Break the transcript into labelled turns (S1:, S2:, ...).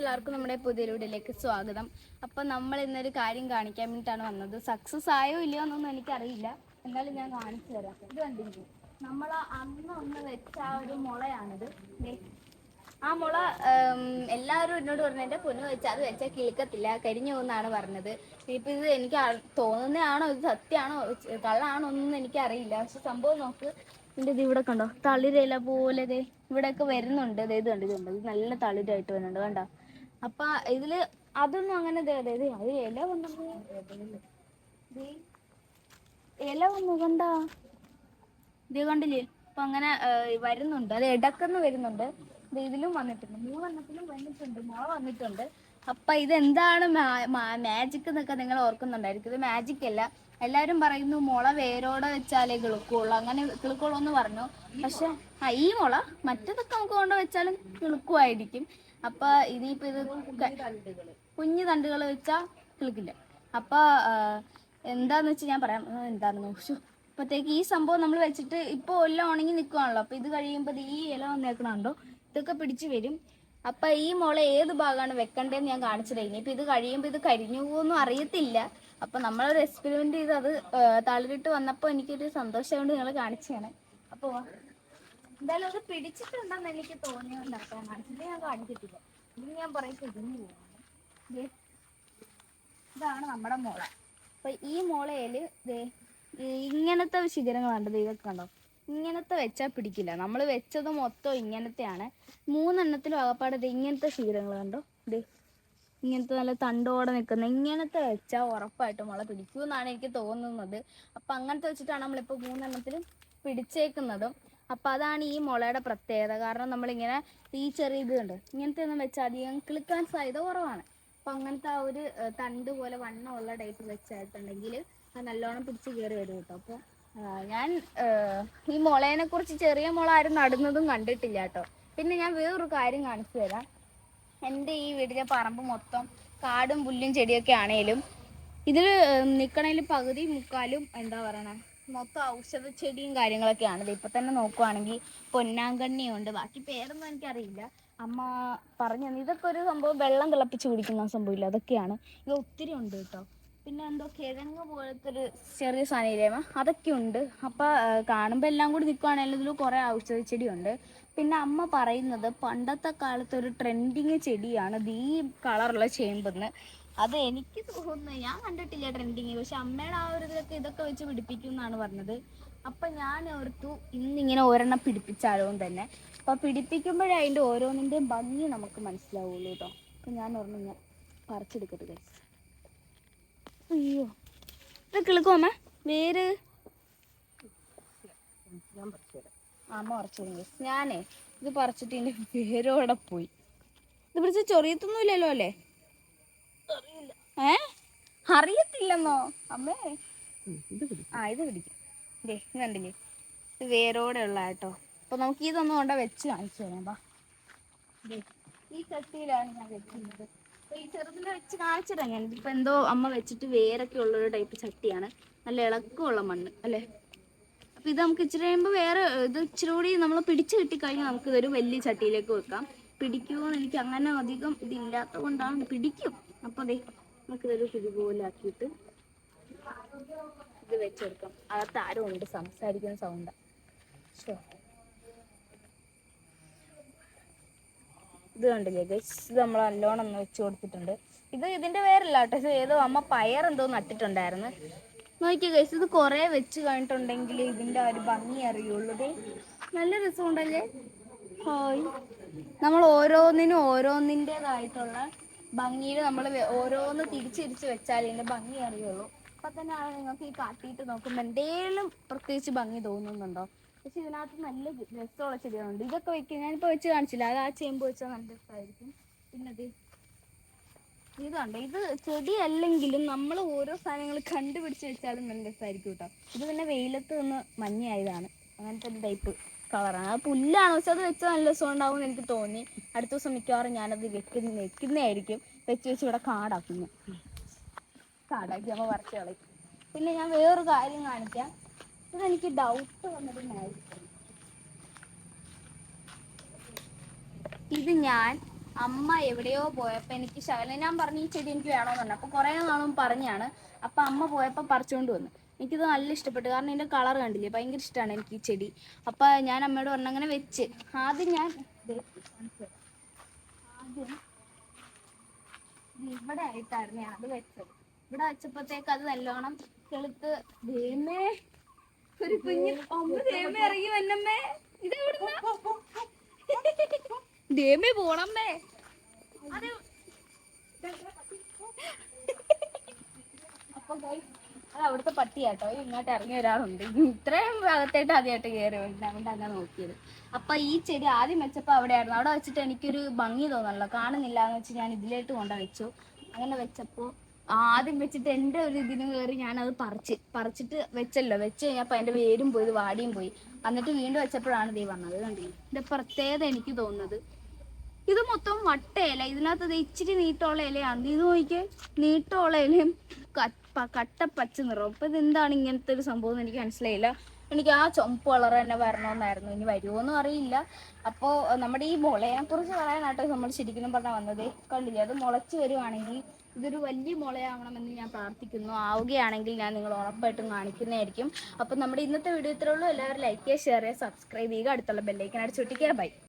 S1: എല്ലാവർക്കും നമ്മുടെ പുതിയ വീഡിയോയിലേക്ക് സ്വാഗതം. അപ്പം നമ്മൾ ഇന്നൊരു കാര്യം കാണിക്കാൻ വേണ്ടിയിട്ടാണ് വന്നത്. സക്സസ് ആയോ ഇല്ലയോ എന്നൊന്നും എനിക്കറിയില്ല. എന്നാലും ഞാൻ കാണിച്ചു തരാം. ഇത് കണ്ടിരിക്കും നമ്മൾ അന്ന് ഒന്ന് വെച്ച ആ ഒരു മുളയാണിത്. ആ മുള എല്ലാവരും എന്നോട് പറഞ്ഞു എന്റെ പൊന്നു വെച്ചാൽ അത് വെച്ചാൽ കിളിക്കത്തില്ല. കരിഞ്ഞു പോകുന്നാണ് പറഞ്ഞത്. ഇപ്പം ഇത് എനിക്ക് തോന്നുന്നതാണോ? ഇത് സത്യമാണോ? കള്ളാണോ ഒന്നും എനിക്കറിയില്ല. പക്ഷെ സംഭവം നോക്ക്. എന്റെ ഇത് ഇവിടെ കണ്ടോ? തളിരില പോലെ ദേ ഇവിടെയൊക്കെ വരുന്നുണ്ട്. ഇത് കണ്ടോ? ഇത് നല്ല തളിരായിട്ട് വരുന്നുണ്ട്. കണ്ടോ? അപ്പൊ ഇതിൽ അതൊന്നും അങ്ങനെ ദേ അത് ഇല ദേ, ഇല വന്നു കണ്ടാ? ഇത് കണ്ടില്ലേ? അപ്പൊ അങ്ങനെ വരുന്നുണ്ട്. അത് ഇടക്കെന്ന് വരുന്നുണ്ട്. ഇതിലും വന്നിട്ടുണ്ട്. മൂന്നെണ്ണത്തിലും വന്നിട്ടുണ്ട്. മുള വന്നിട്ടുണ്ട്. അപ്പൊ ഇതെന്താണ് മാജിക് എന്നൊക്കെ നിങ്ങൾ ഓർക്കുന്നുണ്ടായിരിക്കും. ഇത് മാജിക് അല്ല. എല്ലാരും പറയുന്നു മുള വേരോടെ വെച്ചാലേ കിളുക്കുള്ളൂ. അങ്ങനെ കിളുക്കുള്ളൂ എന്ന് പറഞ്ഞു. പക്ഷെ ആ ഈ മുള മറ്റേതൊക്കെ നമുക്ക് കൊണ്ട് വെച്ചാലും കിളുക്കുമായിരിക്കും. അപ്പൊ ഇനിയിപ്പോ ഇത് കുഞ്ഞു തണ്ടുകൾ വെച്ചാൽ കിളിക്കില്ല. അപ്പൊ എന്താന്ന് വെച്ച് ഞാൻ പറയാം എന്താണെന്ന് നോക്കൂ. അപ്പോഴത്തേക്ക് ഈ സംഭവം നമ്മൾ വെച്ചിട്ട് ഇപ്പോൾ എല്ലാം ഉണങ്ങി നിൽക്കുവാണല്ലോ അപ്പോൾ ഇത് കഴിയുമ്പോൾ ഈ ഇല വന്നേക്കണുണ്ടോ? ഇതൊക്കെ പിടിച്ചു വരും. അപ്പൊ ഈ മോളെ ഏത് ഭാഗമാണ് വെക്കണ്ടേന്ന് ഞാൻ കാണിച്ചു കഴിഞ്ഞു ഇപ്പം ഇത് കഴിയുമ്പോൾ ഇത് കരിഞ്ഞു പോകുന്നു അറിയത്തില്ല. അപ്പൊ നമ്മളൊരു എക്സ്പെരിമെന്റ് ചെയ്ത് അത് തളരിട്ട് വന്നപ്പോ വന്നപ്പോൾ എനിക്കൊരു സന്തോഷം കൊണ്ട് നിങ്ങൾ കാണിച്ചാണ് അപ്പോൾ എന്തായാലും അത് പിടിച്ചിട്ടുണ്ടെന്ന് എനിക്ക് തോന്നിയോണ്ടാക്കാൻ കാണിച്ചിട്ട് ഞാൻ കാണിക്കത്തില്ല ഇത് ഞാൻ പറയും കുഞ്ഞു പോകുന്നു. ഇതാണ് നമ്മുടെ മോള. അപ്പൊ ഈ മുളയിൽ ഇങ്ങനത്തെ ശിഖരങ്ങളുണ്ട് ഇതൊക്കെ കണ്ടോ? ഇങ്ങനത്തെ വെച്ചാൽ പിടിക്കില്ല. നമ്മൾ വെച്ചത് മൊത്തം ഇങ്ങനത്തെയാണ്. മൂന്നെണ്ണത്തിലും ആകപ്പാടെ ഇങ്ങനത്തെ ശിഖരങ്ങൾ കണ്ടോ? ഇത് ഇങ്ങനത്തെ നല്ല തണ്ടോടെ നിൽക്കുന്ന ഇങ്ങനത്തെ വെച്ചാൽ ഉറപ്പായിട്ട് മുള പിടിക്കും എന്നാണ് എനിക്ക് തോന്നുന്നത്. അപ്പം അങ്ങനത്തെ വെച്ചിട്ടാണ് നമ്മളിപ്പോൾ മൂന്നെണ്ണത്തിലും പിടിച്ചേക്കുന്നതും. അപ്പം അതാണ് ഈ മുളയുടെ പ്രത്യേകത. കാരണം നമ്മളിങ്ങനെ ഈ ചെറിയ ഇത് കണ്ട് ഇങ്ങനത്തെ ഒന്നും വെച്ചാൽ അധികം കിളിക്കാൻ സാധ്യത കുറവാണ്. അപ്പോൾ അങ്ങനത്തെ ആ ഒരു തണ്ട് പോലെ വണ്ണമുള്ള ടൈപ്പ് വെച്ചായിട്ടുണ്ടെങ്കിൽ അത് നല്ലോണം പിടിച്ച് കയറി വരും കേട്ടോ. അപ്പോൾ ഞാൻ ഈ മുളേനെ കുറിച്ച് ചെറിയ മുള ആരും നടുന്നതും കണ്ടിട്ടില്ല കേട്ടോ. പിന്നെ ഞാൻ വേറൊരു കാര്യം കാണിച്ചു തരാം. എന്റെ ഈ വീടിന്റെ പറമ്പ് മൊത്തം കാടും പുല്ലും ചെടിയൊക്കെ ആണേലും ഇതിൽ നിൽക്കണതിൽ പകുതി മുക്കാലും എന്താ പറയണേ? മൊത്തം ഔഷധ ചെടിയും കാര്യങ്ങളൊക്കെയാണ്. ഇപ്പം തന്നെ നോക്കുവാണെങ്കിൽ പൊന്നാങ്കണ്ണിയുണ്ട്. ബാക്കി പേരൊന്നും എനിക്കറിയില്ല. അമ്മ പറഞ്ഞു തന്നെ. ഇതൊക്കെ ഒരു സംഭവം വെള്ളം തിളപ്പിച്ച് കുടിക്കുന്ന സംഭവമില്ല. അതൊക്കെയാണ്. ഇത് ഒത്തിരി ഉണ്ട് കേട്ടോ. പിന്നെ എന്തോ കിഴങ്ങ് പോലത്തെ ഒരു ചെറിയ സാധനം അതൊക്കെ ഉണ്ട്. അപ്പൊ കാണുമ്പോൾ എല്ലാം കൂടി നിൽക്കുവാണെങ്കിൽ ഇതിൽ കുറേ ഔഷധ ചെടിയുണ്ട്. പിന്നെ അമ്മ പറയുന്നത് പണ്ടത്തെ കാലത്ത് ഒരു ട്രെൻഡിങ് ചെടിയാണ് ഈ കളറുള്ള ചേമ്പെന്ന്. അത് എനിക്ക് തോന്നുന്നു ഞാൻ കണ്ടിട്ടില്ല ട്രെൻഡിങ് പക്ഷെ അമ്മയുടെ ആ ഒരു ഇതിലൊക്കെ ഇതൊക്കെ വെച്ച് പിടിപ്പിക്കും എന്നാണ് പറഞ്ഞത്. അപ്പൊ ഞാൻ ഓർത്തു ഇന്നിങ്ങനെ ഒരെണ്ണം പിടിപ്പിച്ചാലോ തന്നെ. അപ്പൊ പിടിപ്പിക്കുമ്പോഴേ അതിന്റെ ഓരോന്നിന്റെയും ഭംഗി നമുക്ക് മനസ്സിലാവുള്ളൂ കേട്ടോ. അപ്പൊ ഞാൻ ഓർമ്മ ഞാൻ പറിച്ചെടുക്കട്ടെ. അയ്യോ. ഇത് കിളുക്കോ അമ്മ വേര്. അമ്മ പറിച്ചു ഞാനേ ഇത് പറിച്ചിട്ട് എന്റെ വേരോടെ പോയി. ഇത് പിടിച്ച് ചൊറിയത്തൊന്നുമില്ലല്ലോ അല്ലേ? ഏ? അറിയത്തില്ലെന്നോ? അമ്മേ. ആ ഇത് പിടിക്കും. ദേ ഇത് കണ്ടില്ലേ? ഇത് വേരോടെ ഉള്ള കേട്ടോ. അപ്പൊ നമുക്ക് ഇതൊന്നും കൊണ്ട വെച്ച് കാണിച്ചു തരാം ബാ ദേ, ഈ ചട്ടിയിലാണ് ഞാൻ വെച്ചിരുന്നത് ഈ ചെറുതിനെ വെച്ച് കാണിച്ചിടാം ഞാൻ. ഇതിപ്പോ എന്തോ അമ്മ വെച്ചിട്ട് വേരൊക്കെ ഉള്ള ഒരു ടൈപ്പ് ചട്ടിയാണ്. നല്ല ഇളക്കമുള്ള മണ്ണ് അല്ലേ? അപ്പൊ ഇത് നമുക്ക് ഇച്ചിരി കഴിയുമ്പോൾ വേറെ ഇത് ഇച്ചിരി കൂടി നമ്മൾ പിടിച്ചു കിട്ടിക്കഴിഞ്ഞാൽ നമുക്ക് ഇതൊരു വലിയ ചട്ടിയിലേക്ക് വെക്കാം. പിടിക്കുമോ എനിക്ക് അങ്ങനെ അധികം ഇതില്ലാത്ത കൊണ്ടാണ് പിടിക്കും. അപ്പൊ ദേ നമുക്ക് ഇതൊരു ഇതുപോലെ ആക്കിയിട്ട് ഇത് വെച്ചെടുക്കാം. അകത്ത് ആരും ഉണ്ട് സംസാരിക്കുന്ന സൗണ്ട് ഇത് കണ്ടില്ലേ ഗൈസ് ഇത് നമ്മൾ നല്ലോണം ഒന്ന് വെച്ച് കൊടുത്തിട്ടുണ്ട്. ഇത് ഇതിന്റെ പേരല്ല കേട്ടോ ഇത് ഏതോ അമ്മ പയർ എന്തോ നട്ടിട്ടുണ്ടായിരുന്നു. നോക്കിയേ ഗൈസ് ഇത് കുറേ വെച്ച് കഴിഞ്ഞിട്ടുണ്ടെങ്കിൽ ഇതിന്റെ ഒരു ഭംഗി അറിയുള്ളൂ. നല്ല രസമുണ്ടല്ലേ? ഹായ്. നമ്മൾ ഓരോന്നിനും ഓരോന്നിന്റെതായിട്ടുള്ള ഭംഗിയിൽ നമ്മൾ ഓരോന്ന് തിരിച്ചിരിച്ച് വെച്ചാൽ ഇതിന്റെ ഭംഗി അറിയുള്ളൂ. അപ്പൊ തന്നെയാണ് നിങ്ങൾക്ക് ഈ കാട്ടിയിട്ട് നോക്കുമ്പോൾ എന്തേലും പ്രത്യേകിച്ച് ഭംഗി തോന്നുന്നുണ്ടോ? പക്ഷെ ഇതിനകത്ത് നല്ല രസമുള്ള ചെടികളുണ്ട്. ഇതൊക്കെ വെക്കും ഞാനിപ്പോൾ വെച്ച് കാണിച്ചില്ല. അത് ആ ചേമ്പ് വെച്ചാൽ നല്ല രസമായിരിക്കും പിന്നെ ദേ ഇതുണ്ട് ഇത് ചെടി അല്ലെങ്കിലും നമ്മൾ ഓരോ സാധനങ്ങൾ കണ്ടുപിടിച്ച് വെച്ചാലും നല്ല രസമായിരിക്കും കേട്ടോ. ഇത് പിന്നെ വെയിലത്ത് നിന്ന് മഞ്ഞയായതാണ്. അങ്ങനത്തെ ഒരു ടൈപ്പ്. കളറാണ്. അത് പുല്ലാണ്. പക്ഷെ അത് വെച്ചാൽ നല്ല രസം ഉണ്ടാവും എന്ന് എനിക്ക് തോന്നി. അടുത്ത ദിവസം മിക്കവാറും ഞാനത് വെക്കുന്ന വെക്കുന്നതായിരിക്കും. വെച്ച് വെച്ച് ഇവിടെ കാടാക്കുന്നു. കാടാക്കി അമ്മ വറച്ച് കളയും. പിന്നെ ഞാൻ വേറൊരു കാര്യം കാണിക്കാം. ഇതെനിക്ക് ഡൗട്ട് വന്നത് മാജിക് ഇത് ഞാൻ അമ്മ എവിടെയോ പോയപ്പോൾ എനിക്ക് ശകലം ഞാൻ പറഞ്ഞു ഈ ചെടി എനിക്ക് വേണമെന്ന് പറഞ്ഞു. അപ്പോൾ കുറേ നാളും പറഞ്ഞാണ്. അപ്പോൾ അമ്മ പോയപ്പോൾ പറിച്ചുകൊണ്ട് വന്നു. എനിക്കിത് നല്ല ഇഷ്ടപ്പെട്ടു. കാരണം ഇതിന്റെ കളർ കണ്ടില്ലേ? ഭയങ്കര ഇഷ്ടമാണ് എനിക്ക് ഈ ചെടി. അപ്പോൾ ഞാൻ അമ്മയോട് പറഞ്ഞു അങ്ങനെ വെച്ച്. ആദ്യം ഞാൻ. ആദ്യം ഇവിടെ ആയിട്ടായിരുന്നു ഞാൻ അത് വെച്ചത്. ഇവിടെ വെച്ചപ്പോഴത്തേക്ക് അത് നല്ലോണം തെളുത്ത് ദേമേ. ഒരു കുഞ്ഞ് അമ്മ ഇറങ്ങി വന്നമ്മേ. ഇത് ദേമേ പോണമ്മേ. അപ്പൊ അവിടുത്തെ പട്ടിയാട്ടോ. ഇങ്ങോട്ട് ഇറങ്ങി വരാറുണ്ട് ഇത്രയും ഭാഗത്തായിട്ട് ആദ്യമായിട്ട് കയറി അതുകൊണ്ട് അങ്ങനെ നോക്കിയത്. അപ്പൊ ഈ ചെടി ആദ്യം വെച്ചപ്പോ അവിടെയായിരുന്നു. അവിടെ വെച്ചിട്ട് എനിക്കൊരു ഭംഗി തോന്നണല്ലോ. കാണുന്നില്ല എന്ന് വെച്ച് ഞാൻ ഇതിലേക്ക് കൊണ്ട വെച്ചു. അങ്ങനെ വെച്ചപ്പോ ആദ്യം വെച്ചിട്ട് എന്റെ ഒരു ഇതിന് കയറി അത് പറിച്ച് പറിച്ചിട്ട് വെച്ചല്ലോ. വെച്ച് കഴിഞ്ഞപ്പോൾ അതിന്റെ വേരും പോയി വാടിയും പോയി. എന്നിട്ട് വീണ്ടും വെച്ചപ്പോഴാണ് ദേ വന്നത് കണ്ടില്ലേ? ഇതിന്റെ പ്രത്യേകത എനിക്ക് തോന്നുന്നത്. ഇത് മൊത്തം വട്ട ഇല ഇതിനകത്ത് ഇച്ചിരി നീട്ടമുള്ള ഇലയാണ് ഇത് നോക്കിയേ നീട്ടമുള്ള ഇലയും കട്ട പച്ച നിറം. അപ്പൊ ഇതെന്താണ് ഇങ്ങനത്തെ ഒരു സംഭവം എന്ന് എനിക്ക് മനസ്സിലായില്ല. എനിക്ക് ആ ചുമപ്പ് കളർ തന്നെ വരണമെന്നായിരുന്നു. ഇനി വരുമോന്നും അറിയില്ല. അപ്പോൾ നമ്മുടെ ഈ മുളയെ കുറിച്ച് പറയാനായിട്ട് നമ്മൾ ശരിക്കും പറഞ്ഞാൽ വന്നത്. കണ്ടില്ലേ? അത് മുളച്ച് വരുവാണെങ്കിൽ ഇതൊരു വലിയ മുളയാവണമെന്ന് ഞാൻ പ്രാർത്ഥിക്കുന്നു. ആവുകയാണെങ്കിൽ ഞാൻ നിങ്ങൾ ഉറപ്പായിട്ടും കാണിക്കുന്നതായിരിക്കും. അപ്പം നമ്മുടെ ഇന്നത്തെ വീഡിയോ ഇത്രയുള്ളൂ എല്ലാവരും ലൈക്ക് ചെയ്യുക ഷെയർ ചെയ്യുക സബ്സ്ക്രൈബ് ചെയ്യുക. അടുത്തുള്ള ബെല്ലൈക്കൻ അടിച്ചൊട്ടിക്കുക ബൈ